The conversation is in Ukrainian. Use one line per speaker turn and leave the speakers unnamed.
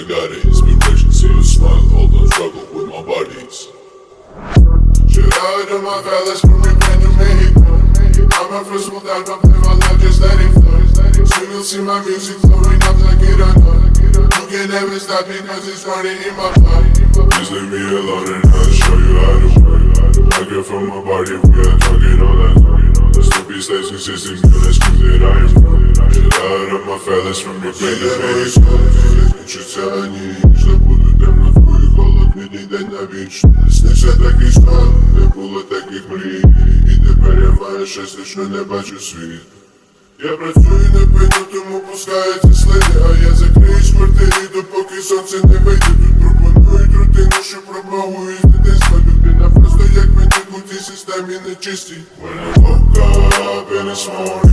I got inspiration, see you smile, all the struggle with my bodies. Shout out to my fellas from Japan to Mexico. I'm a first world album, play my life, just let it flow. Soon you'll see my music flowing up like it or not. You can never stop me cause it's running in my blood. Just leave me alone and I'll show you how to work. I get from my body, we are talking all that. The stupid station system, gonna screw that I am. Fellas from to Mexico. Відчуття ніч, не буду темно твої холодний день на віч. Снився такий сон, не було таких мрій. І тепер я маю щастя, що не бачу світ. Я працюю не пиню, тому пускаються слини А я закриюсь в квартирі, допоки сонце не вийде Тут пропонують рутину, що промовую з дитинства Людина просто як мені у цій системі нечистій When I woke up in this morning